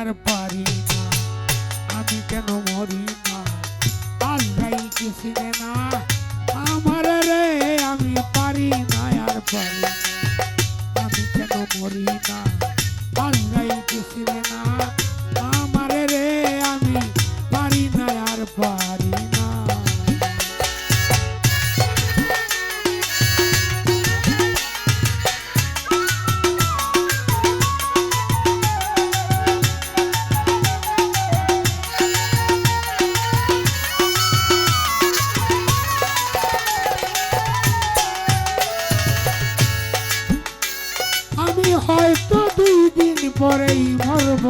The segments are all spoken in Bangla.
আর পারি না আমি কেন মরি না? আল্লাহ কিসিরে না। আমার রে, আমি পারি না আর পারি আমি কেন মরি না? আল্লাহ কিসিরে না। পরেই মরব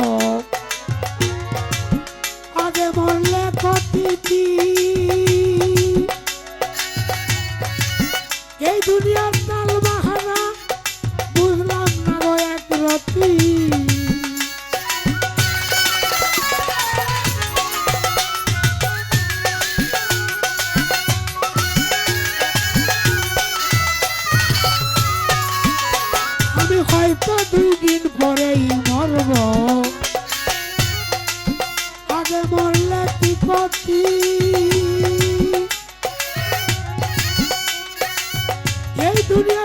আগে মরলে কতিটি এই দুনিয়ার হয়তো দুই দিন পরেই মরব। আগে মরলে ক্ষতি? এই দুনিয়া